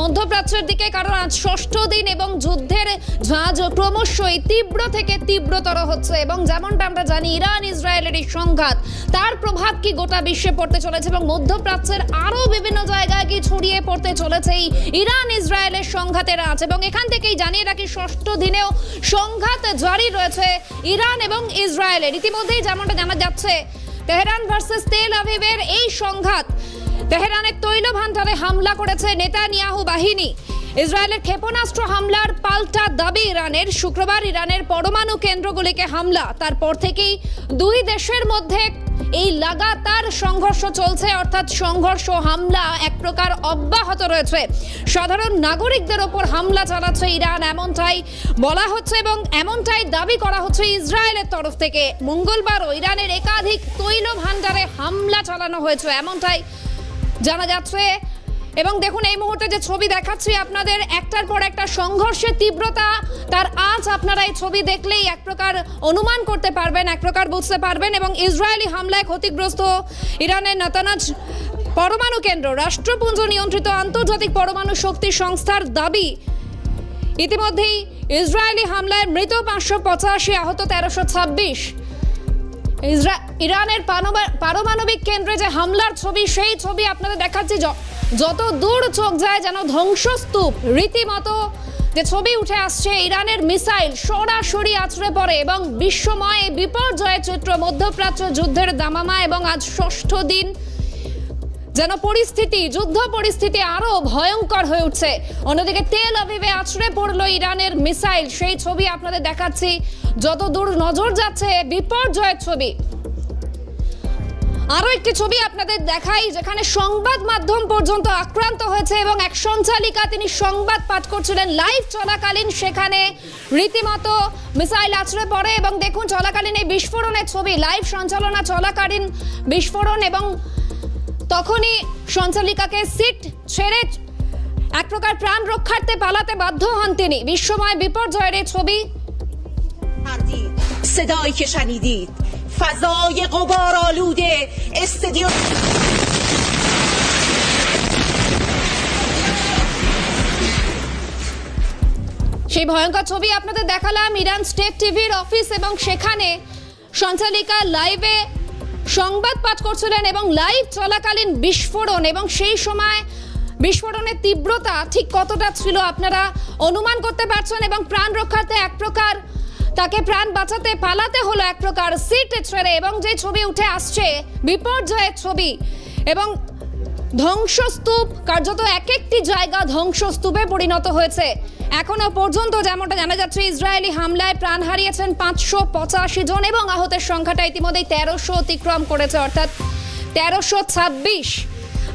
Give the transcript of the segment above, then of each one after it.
মধ্যপ্রাচ্যের দিকে কারণ আজ ষষ্ঠ দিন এবং যুদ্ধের ঝাঁজ ক্রমশই তীব্র থেকে তীব্রতর হচ্ছে এবং যেমনটা আমরা জানি, ইরান, ইসরায়েলের এই সংঘাত, তার প্রভাব কি গোটা বিশ্বে পড়তে চলেছে এবং মধ্যপ্রাচ্যের আরও বিভিন্ন জায়গায় কি ছড়িয়ে পড়তে চলেছে এই ইরান, ইসরায়েলের সংঘাতের আজ এবং এখান থেকেই জানিয়ে রাখি ষষ্ঠ দিনেও সংঘাত জারি রয়েছে ইরান এবং ইসরায়েলের। ইতিমধ্যেই যেমনটা জানা যাচ্ছে, তেহরান ভার্সেস তেল আভিভের এই সংঘাত তেহরানের তৈল ভান্ডারে হামলা করেছে নেতানিয়াহু বাহিনী। ইসরায়েলের ক্ষেপণাস্ত্র হামলার পাল্টা দাবি ইরানের। শুক্রবার ইরানের পরমাণু কেন্দ্রগুলিকে হামলা। তারপর থেকেই দুই দেশের মধ্যে এই লাগাতার সংঘর্ষ চলছে, অর্থাৎ সংঘর্ষ হামলা এক প্রকার অব্যাহত রয়েছে। সাধারণ নাগরিকদের ওপর হামলা চালাচ্ছে ইরান, এমনটাই বলা হচ্ছে এবং এমনটাই দাবি করা হচ্ছে ইসরায়েলের তরফ থেকে। মঙ্গলবারও ইরানের একাধিক তৈল ভান্ডারে হামলা চালানো হয়েছে, এমনটাই জানা যাচ্ছে। এবং দেখুন, এই মুহূর্তে যে ছবি দেখাচ্ছি আপনাদের, একটার পর একটা সংঘর্ষের তীব্রতা, তার আজ আপনারা এই ছবি দেখলেই এক প্রকার অনুমান করতে পারবেন, এক প্রকার বুঝতে পারবেন। এবং ইসরায়েলি হামলায় ক্ষতিগ্রস্ত ইরানের নাতানাজ পরমাণু কেন্দ্র, রাষ্ট্রপুঞ্জ নিয়ন্ত্রিত আন্তর্জাতিক পরমাণু শক্তি সংস্থার দাবি। ইতিমধ্যেই ইসরায়েলি হামলায় মৃত পাঁচশো পঁচাশি আহত তেরোশো ছাব্বিশ। ইরানের পারমাণবিক কেন্দ্রে যে হামলার ছবি, সেই ছবি আপনাদের দেখাচ্ছি। যত দূর চোখ যায় যেন ধ্বংসস্তূপ। রীতিমতো যে ছবি উঠে আসছে, ইরানের মিসাইল সরাসরি আছড়ে পড়ে এবং বিশ্বময় বিপর্যয়ের চিত্র মধ্যপ্রাচ্য যুদ্ধের দামামা এবং আজ ষষ্ঠ দিন যেন পরিস্থিতি যুদ্ধ পরিস্থিতি আরও ভয়ঙ্কর হয়ে উঠছে। অন্যদিকে তেল আভিভে আছড়ে পড়ল ইরানের মিসাইল। সেই ছবি আপনাদের দেখাচ্ছি। যত দূর নজর যাচ্ছে, বিপর্যয়ের ছবি। আরও একটি ছবি আপনাদের দেখাই, যেখানে সংবাদ মাধ্যম পর্যন্ত আক্রান্ত হয়েছে এবং এক সঞ্চালিকা তিনি সংবাদ পাঠ করছিলেন লাইভ চলাকালীন। সেখানে রীতিমতো মিসাইল আছড়ে পড়ে এবং দেখুন, চলাকালীন এই বিস্ফোরণের ছবি, লাইভ সঞ্চালনা চলাকালীন বিস্ফোরণ এবং তখনই সঞ্চালিকাকে সিট ছেড়ে এক প্রকার প্রাণ রক্ষার্থে পালাতে বাধ্য হন তিনি বিশ্বময় বিপর্যয়ের এই ছবি کردید صدایی که شنیدید فضای غبار آلوده استدیو সেই ভয়ঙ্কর ছবি আপনাদের দেখালাম ইরান স্টেট টিভির অফিস এবং সেখানে সঞ্চালিকা লাইভে সংবাদ পাঠ করছিলেন এবং লাইভ চলাকালীন বিস্ফোরণ এবং সেই সময় বিস্ফোরণের তীব্রতা ঠিক কতটা ছিল আপনারা অনুমান করতে পারছেন এবং প্রাণ রক্ষার্থে এক প্রকার তাকে প্রাণ বাঁচাতে পালাতে হলো এক প্রকার সিট ছেড়ে এবং যে ছবি উঠে আসছে বিপর্যয়ের ছবি এবং ধ্বংসস্তূপ, কার্যত এক একটি জায়গা ধ্বংসস্তূপে পরিণত হয়েছে। এখনও পর্যন্ত যেমনটা জানা যাচ্ছে, ইসরায়েলি হামলায় প্রাণ হারিয়েছেন পাঁচশো পঁচাশি জন এবং আহতের সংখ্যাটা ইতিমধ্যেই তেরোশো অতিক্রম করেছে, অর্থাৎ তেরোশো ছাব্বিশ।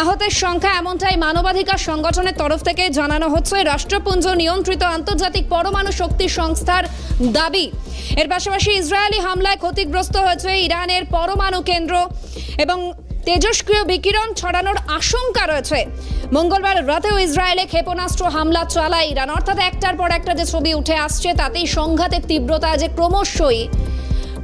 আহতের সংখ্যা এমনটাই মানবাধিকার সংগঠনের তরফ থেকে জানানো হচ্ছে, রাষ্ট্রপুঞ্জ নিয়ন্ত্রিত আন্তর্জাতিক পরমাণু শক্তি সংস্থার দাবি। এর পাশাপাশি ইসরায়েলি হামলায় ক্ষতিগ্রস্ত হয়েছে ইরানের পরমাণু কেন্দ্র এবং তেজস্ক্রিয় বিকিরণ ছড়ানোর আশঙ্কা রয়েছে। মঙ্গলবার রাতেও ইসরায়েলে ক্ষেপণাস্ত্র হামলা চালায় ইরান। অর্থাৎ একটার পর একটা যে ছবি উঠে আসছে, তাতেই সংঘাতের তীব্রতা যে ক্রমশই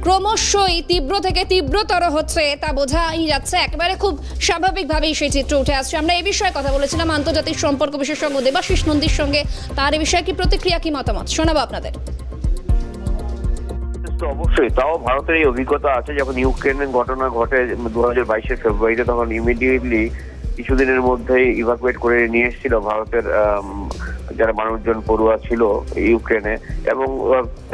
ক্রমশই তীব্র থেকে তীব্রতর হচ্ছে, তা বোঝাই যাচ্ছে। একেবারে খুব স্বাভাবিকভাবেই সেই চিত্র উঠে আসছে। আমরা এই বিষয়ে কথা বলেছিলাম, আন্তর্জাতিক সম্পর্ক বিশেষজ্ঞ দেবাশিস নন্দীর সঙ্গে। তার এ বিষয়ে কি প্রতিক্রিয়া, কি মতামত? শোনাবো আপনাদের। তো অবশ্যই, তাও ভারতের এই অভিজ্ঞতা আছে, যখন ইউক্রেনের ঘটনা ঘটে দু হাজার বাইশের ফেব্রুয়ারিতে, তখন ইমিডিয়েটলি কিছুদিনের মধ্যেই ইভাকুয়েট করে নিয়ে এসেছিল ভারতের যারা মানুষজন, পড়ুয়া ছিল ইউক্রেনে। এবং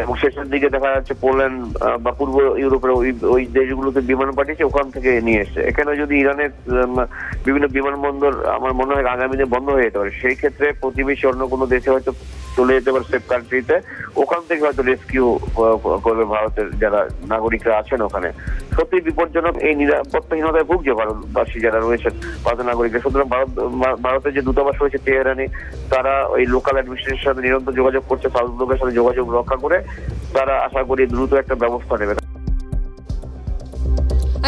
এবং শেষের দিকে দেখা যাচ্ছে পোল্যান্ড বা পূর্ব ইউরোপের ওই ওই দেশগুলোতে বিমান পাঠিয়েছে, ওখান থেকে নিয়ে এসছে। এখানে যদি ইরানের বিভিন্ন বিমানবন্দর, আমার মনে হয় আগামী দিনে বন্ধ হয়ে যেতে পারে। সেই ক্ষেত্রে প্রতিবেশী অন্য কোনো দেশে হয়তো চলে যেতে পারে সেফ কান্ট্রিতে ওখান থেকে হয়তো রেস্কিউ করবে ভারতের যারা নাগরিকরা আছেন ওখানে। সত্যি বিপজ্জনক এই নিরাপত্তাহীনতায় ভুগছে ভারতবাসী যারা রয়েছেন, ভারতের নাগরিকরা। সুতরাং ভারত ভারতের যে দূতাবাস রয়েছে, তেহরানি, তারা ওই লোকাল অ্যাডমিনিস্ট্রেশনের সাথে নিরন্তর যোগাযোগ করছে, সাউথ সাথে যোগাযোগ রক্ষা করে তারা আশা করি দ্রুত একটা ব্যবস্থা নেবে।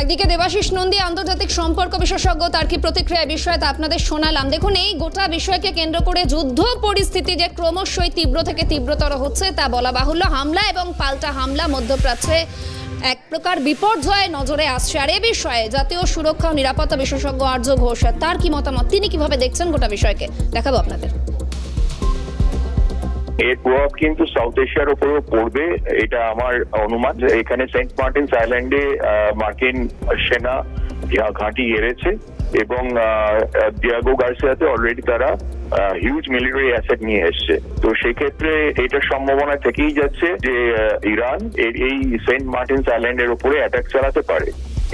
একদিকে দেবাশিস নন্দী আন্তর্জাতিক সম্পর্ক বিশেষজ্ঞ, তার কি প্রতিক্রিয়া বিষয়ে তা আপনাদের শোনালাম। দেখুন, এই গোটা বিষয়কে কেন্দ্র করে যুদ্ধ পরিস্থিতি যে ক্রমশই তীব্র থেকে তীব্রতর হচ্ছে, তা বলা বাহুল্য। হামলা এবং পাল্টা হামলা মধ্যপ্রাচ্যে এক প্রকার বিপর্যয় নজরে আসছে। আর এ বিষয়ে জাতীয় সুরক্ষা ও নিরাপত্তা বিশেষজ্ঞ আর্য ঘোষ, তার কি মতামত? তিনি কীভাবে দেখছেন গোটা বিষয়কে? দেখাবো আপনাদের। এর প্রভাব কিন্তু সাউথ এশিয়ার উপরেও পড়বে, এটা আমার অনুমান এখানে সেন্ট মার্টিনস আইল্যান্ডে মার্কিন সেনা ঘাঁটি গেড়েছে এবং ডিয়াগো গার্সিয়াতে অলরেডি তারা হিউজ মিলিটারি অ্যাসেট নিয়ে এসছে। তো সেক্ষেত্রে এটার সম্ভাবনা থেকেই যাচ্ছে যে ইরান এই সেন্ট মার্টিনস আইল্যান্ডের উপরে অ্যাটাক চালাতে পারে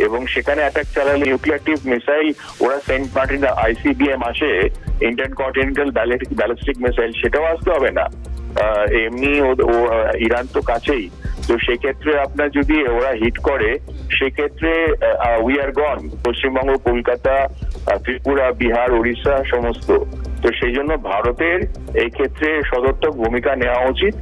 এবং সেখানে অ্যাটাক চালালে নিউক্লিয়ার মিসাইল ওরা সেন্ট মার্টিন আইসিবিএম আসে ইন্ডিয়ান কন্টিনেন্টাল ব্যালিস্টিক মিসাইল সেটাও আসতে হবে না। এমনি ইরান তো কাছেই। তো সেক্ষেত্রে আপনার যদি ওরা হিট করে, সেক্ষেত্রে we are gone Paschimbanga, Kolkata Tripura, Bihar Orissa সমস্ত। তো সেই জন্য ভারতের এই ক্ষেত্রে সদর্থক ভূমিকা নেওয়া উচিত।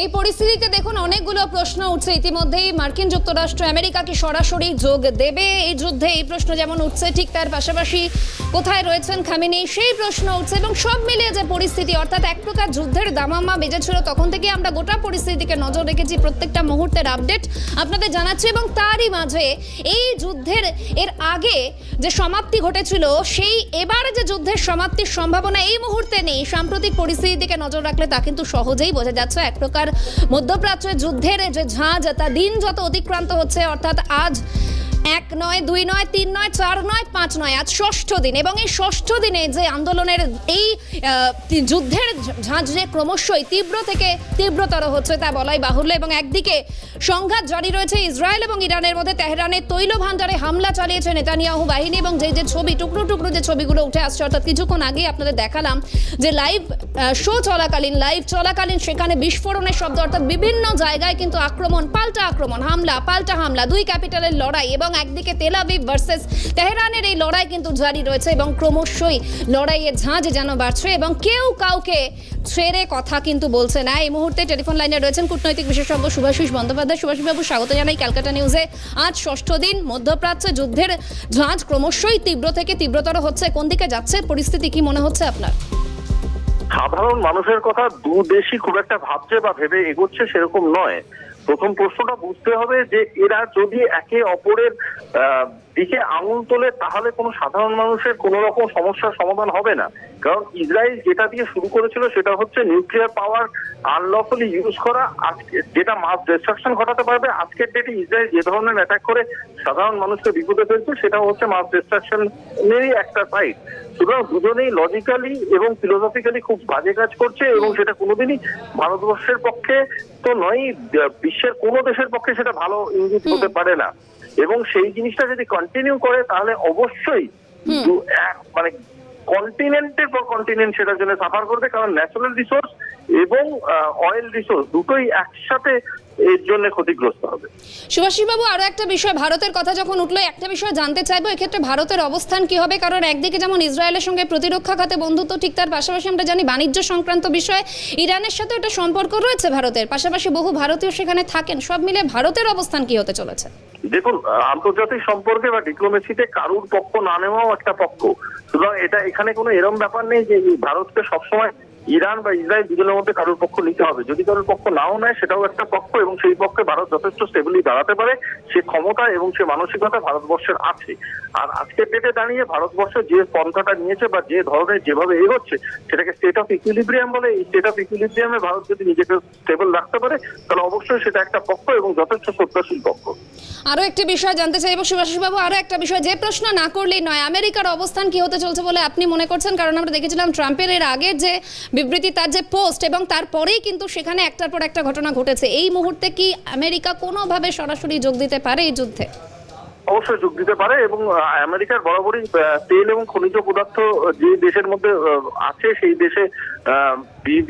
এই পরিস্থিতিতে দেখুন, অনেকগুলো প্রশ্ন উঠছে। ইতিমধ্যেই মার্কিন যুক্তরাষ্ট্র আমেরিকা কি সরাসরি যোগ দেবে এই যুদ্ধে। এই প্রশ্ন যেমন উঠছে, ঠিক তার পাশাপাশি কোথায় রয়েছেন খামিনি, সেই প্রশ্ন উঠছে এবং সব মিলিয়ে যে পরিস্থিতি, অর্থাৎ এক প্রকার যুদ্ধের দামামা বেজেছিল, তখন থেকে আমরা গোটা পরিস্থিতিকে নজর রেখেছি প্রত্যেকটা মুহূর্তের আপডেট আপনাদের জানাচ্ছি এবং তারই মাঝে এই যুদ্ধের, এর আগে যে সমাপ্তি ঘটেছিল, সেই এবার যে যুদ্ধের সমাপ্তির সম্ভাবনা এই মুহূর্তে নেই। সাম্প্রতিক পরিস্থিতির দিকে নজর রাখলে তা কিন্তু সহজেই বোঝা যাচ্ছে। এক প্রকার মধ্যপ্রাচ্যের যুদ্ধের যে ঝাঁজ তা দিন যত অতিক্রান্ত হচ্ছে অর্থাৎ আজ এক নয়, দুই নয়, তিন নয়, চার নয়, পাঁচ নয়। আজ ষষ্ঠ দিন এবং এই ষষ্ঠ দিনে যে আন্দোলনের এই যুদ্ধের ঝাঁঝ যে ক্রমশই তীব্র থেকে তীব্রতর হচ্ছে তা বলাই বাহুল্য এবং একদিকে সংঘাত জারি রয়েছে ইসরায়েল এবং ইরানের মধ্যে তেহরানের তৈল ভান্ডারে হামলা চালিয়েছে নেতানিয়াহু বাহিনী এবং যে যে ছবি, টুকরো টুকরো যে ছবিগুলো উঠে আসছে, অর্থাৎ কিছুক্ষণ আগে আপনাদের দেখালাম যে লাইভ শো চলাকালীন, লাইভ চলাকালীন সেখানে বিস্ফোরণের শব্দ, অর্থাৎ বিভিন্ন জায়গায় কিন্তু আক্রমণ, পাল্টা আক্রমণ, হামলা, পাল্টা হামলা, দুই ক্যাপিটালের লড়াই এবং একদিকে তেলাভিভ ভার্সেস তেহরানের এই লড়াই কিন্তু জারি রয়েছে এবং ক্রমশই লড়াইয়ের ঝাঁজ যেন বাড়ছে এবং কেউ কাউকে ছেড়ে কথা কিন্তু বলছে না। এই মুহূর্তে টেলিফোন লাইনে রয়েছেন কূটনৈতিক বিশেষজ্ঞ সুভাষিস বন্দ্যোপাধ্যায়। সুভাষিসবাবু, স্বাগত জানাই ক্যালকাটা নিউজে। আজ ষষ্ঠ দিন, মধ্যপ্রাচ্যে যুদ্ধের ঝাঁজ ক্রমশই তীব্র থেকে তীব্রতর হচ্ছে। কোন দিকে যাচ্ছে? পরিস্থিতি কি মনে হচ্ছে আপনার? সাধারণ মানুষের কথা দু দেশই খুব একটা ভাবছে বা ভেবে এগোচ্ছে সেরকম নয়। প্রথম প্রশ্নটা বুঝতে হবে যে এরা যদি একে অপরের দিকে আঙুল তোলে তাহলে কোনো সাধারণ মানুষের কোনো রকম সমস্যার সমাধান হবে না। কারণ ইসরায়েল যেটা দিয়ে শুরু করেছিল সেটা হচ্ছে নিউক্লিয়ার পাওয়ার আনলফুলি ইউজ করা। আজকে যেটা মাস ডিস্ট্রাকশন ঘটাতে পারবে আজকের ডেটে ইসরায়েল যে ধরনের অ্যাটাক করে সাধারণ মানুষকে বিপদে ফেলছে সেটা হচ্ছে মাস ডিস্ট্রাকশনেরই একটা সাইড সুতরাং দুজনেই লজিক্যালি এবং ফিলোসফিক্যালি খুব বাজে কাজ করছে এবং সেটা কোনোদিনই ভারতবর্ষের পক্ষে তো নয় বিশ্বের কোনো দেশের পক্ষে সেটা ভালো ইঙ্গিত হতে পারে না। এবং সেই জিনিসটা যদি কন্টিনিউ করে তাহলে অবশ্যই মানে কন্টিনেন্টের পর কন্টিনেন্ট সেটার জন্য সাফার করবে কারণ ন্যাচারাল রিসোর্স এবং অয়েল রিসোর্স দুটোই একসাথে এর জন্য ক্ষতিগ্রস্ত হবে। সুভাষিসবাবু আরও একটা বিষয় ভারতের কথা যখন উঠল একটা বিষয় জানতে চাইব এক্ষেত্রে ভারতের অবস্থান কি হবে? কারণ একদিকে যেমন ইসরায়েলের সঙ্গে প্রতিরক্ষা খাতে বন্ধুত্ব ঠিক তার পাশাপাশি আমরা জানি বাণিজ্য সংক্রান্ত বিষয়ে ইরানের সাথে একটা সম্পর্ক রয়েছে ভারতের পাশাপাশি বহু ভারতীয় সেখানে থাকেন। সব মিলে ভারতের অবস্থান কি হতে চলেছে? দেখুন আন্তর্জাতিক সম্পর্কে বা ডিপ্লোমেসিতে কারুর পক্ষ না নেওয়াও একটা পক্ষ। সুতরাং এটা এখানে কোনো এরম ব্যাপার নেই যে ভারতকে সবসময় ইরান বা ইসরায়েল দুজনের মধ্যে কারোর পক্ষ নিতে হবে। যদি কারোর পক্ষ নাও নেয়, সেটাও একটা পক্ষ এবং সেই পক্ষে ভারত যথেষ্ট স্টেবলি দাঁড়াতে পারে। সে ক্ষমতা এবং সে মানসিকতা ভারতবর্ষের আছে। আর আজকের ডেটে দাঁড়িয়ে ভারতবর্ষ যে পন্থাটা নিয়েছে বা যে ধরনের যেভাবে এগোচ্ছে, সেটাকে স্টেট অফ ইকুইলিব্রিয়াম বলে। এই স্টেট অফ ইকুইলিব্রিয়ামে ভারত যদি নিজেকে স্টেবল রাখতে পারে, তাহলে অবশ্যই সেটা একটা পক্ষ এবং যথেষ্ট শ্রদ্ধাশীল পক্ষ। আরও একটি বিষয় জানতে চাইব চাইব সুভাষিসবাবু আরও একটা বিষয়। যে প্রশ্ন না করলেই নয়, আমেরিকার অবস্থান কি হতে চলছে বলে আপনি মনে করছেন? কারণ আমরা দেখেছিলাম ট্রাম্পের এর আগের যে বিবৃতি তার যে পোস্ট এবং তারপরেই কিন্তু সেখানে একটার পর একটা ঘটনা ঘটেছে। এই মুহূর্তে কি আমেরিকা কোনোভাবে সরাসরি যোগ দিতে পারে এই যুদ্ধে? অবশ্যই যোগ দিতে পারে এবং আমেরিকার বরাবরই তেল এবং খনিজ পদার্থ যে দেশের মধ্যে আছে সেই দেশে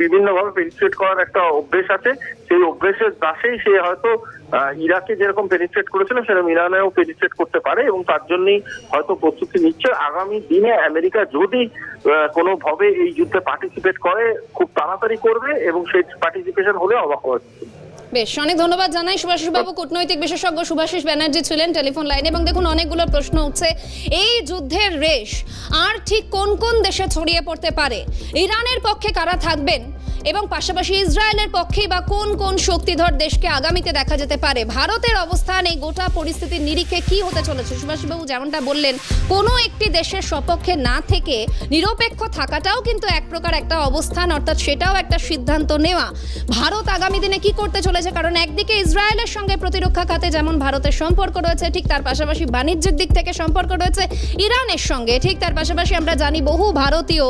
বিভিন্নভাবে পেনিট্রেট করার একটা অভ্যেস আছে। সেই অভ্যেসের দাসেই সে হয়তো ইরাকে যেরকম পেনিট্রেট করেছিল সেরকম ইরানেও পেনিট্রেট করতে পারে এবং তার জন্যই হয়তো প্রস্তুতি নিচ্ছে। আগামী দিনে আমেরিকা যদি আহ, কোনোভাবে এই যুদ্ধে পার্টিসিপেট করে খুব তাড়াতাড়ি করবে এবং সেই পার্টিসিপেশন হলে অবাক হওয়ার বেশ অনেক ধন্যবাদ জানাই সুভাষিস বাবু কূটনৈতিক বিশেষজ্ঞ সুভাষিস ব্যানার্জি ছিলেন টেলিফোন লাইনে এবং দেখুন অনেকগুলো প্রশ্ন উঠছে। এই যুদ্ধের রেশ আর ঠিক কোন কোন দেশে ছড়িয়ে পড়তে পারে? ইরানের পক্ষে কারা থাকবেন? এবং পাশাপাশি ইসরায়েলের পক্ষে বা কোন কোন শক্তিধর দেশকে আগামীতে দেখা যেতে পারে? ভারতের অবস্থান এই গোটা পরিস্থিতির নিরিখে কি হতে চলেছে? সুভাষবাবু যেমনটা বললেন, কোনো একটি দেশের সপক্ষে না থেকে নিরপেক্ষ থাকাটাও কিন্তু এক প্রকার একটা অবস্থান, অর্থাৎ সেটাও একটা সিদ্ধান্ত নেওয়া। ভারত আগামী দিনে কি করতে চলেছে? কারণ একদিকে ইসরায়েলের সঙ্গে প্রতিরক্ষা খাতে যেমন ভারতের সম্পর্ক রয়েছে, ঠিক তার পাশাপাশি বাণিজ্যের দিক থেকে সম্পর্ক রয়েছে ইরানের সঙ্গে, ঠিক তার পাশাপাশি আমরা জানি বহু ভারতীয়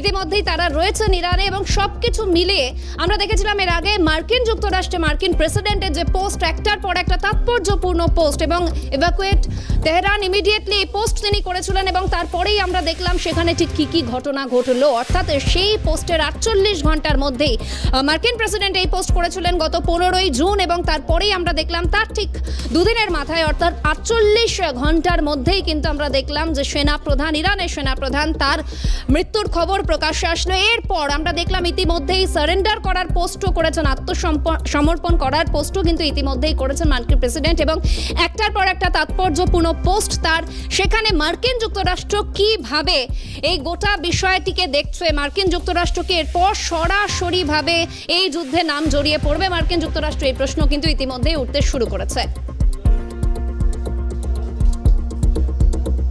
ইতিমধ্যেই তারা রয়েছেন ইরানে এবং সবকিছু মিলিয়ে আমরা দেখেছিলাম এর আগে মার্কিন যুক্তরাষ্ট্রে মার্কিন প্রেসিডেন্টের যে পোস্ট, একটার পর একটা তাৎপর্যপূর্ণ পোস্ট এবং এভাকুয়েট তেহরান ইমিডিয়েটলি এই পোস্ট তিনি করেছিলেন এবং তারপরেই আমরা দেখলাম সেখানে ঠিক কী কী ঘটনা ঘটলো। অর্থাৎ সেই পোস্টের আটচল্লিশ ঘণ্টার মধ্যেই মার্কিন প্রেসিডেন্ট এই পোস্ট করেছিলেন গত পনেরোই জুন এবং তারপরেই আমরা দেখলাম তার ঠিক দুদিনের মাথায়, অর্থাৎ আটচল্লিশ ঘণ্টার মধ্যেই কিন্তু আমরা দেখলাম যে সেনা প্রধান ইরানের সেনা প্রধান তার মৃত্যুর খবর প্রকাশ্যে আসলো। এরপর আমরা দেখলাম ইতিমধ্যেই সারেন্ডার করার পোস্টও করেছেন আত্মসমর্পণ করার পোস্টও কিন্তু ইতিমধ্যেই করেছেন মার্কিন প্রেসিডেন্ট এবং একটার পর একটা তাৎপর্যপূর্ণ পোস্ট তার। সেখানে মার্কিন যুক্তরাষ্ট্র কীভাবে এই গোটা বিষয়টিকে দেখছে? মার্কিন যুক্তরাষ্ট্রকে এরপর সরাসরিভাবে এই যুদ্ধে নাম জড়িয়ে পড়বে? মার্কিন যুক্তরাষ্ট্র এই প্রশ্ন কিন্তু ইতিমধ্যেই উঠতে শুরু করেছে।